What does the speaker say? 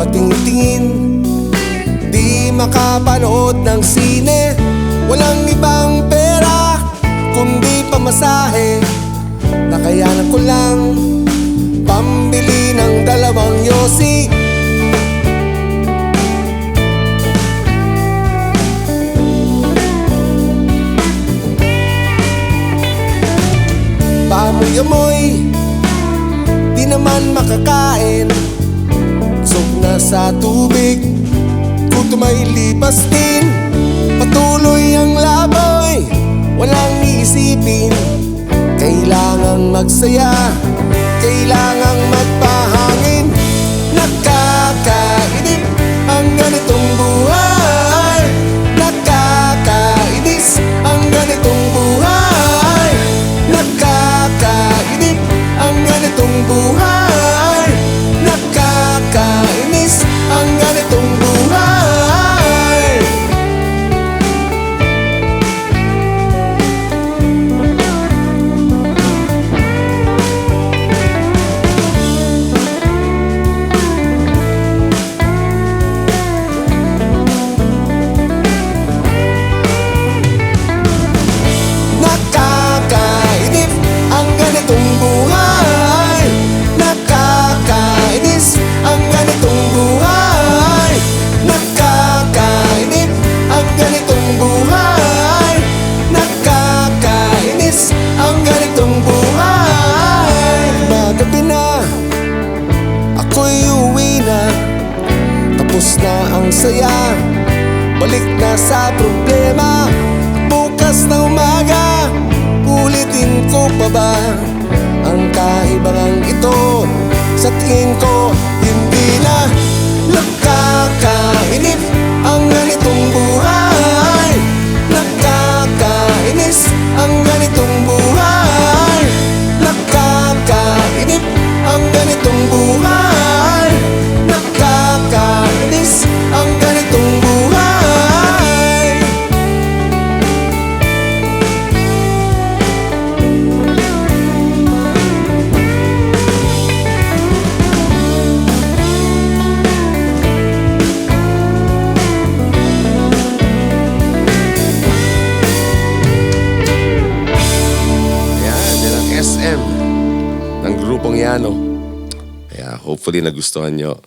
patingin-tingin Di makapanood ng sine. Walang ibang pera kundi pamasahe. Nakayanan ko lang pambili ng dalawang yosi. Paamoy-amoy, di naman makakain sa tubig. Kuto may lipas din Patuloy ang laboy Walang iisipin Kailangang magsaya Kailangang magpahangin Tapos na ang saya. Balik na sa problema. Bukas na umaga Ulitin ko pa ba Ang kaibangang ito? Sa tingin ko grupong Yano. Kaya hopefully nagustuhan nyo.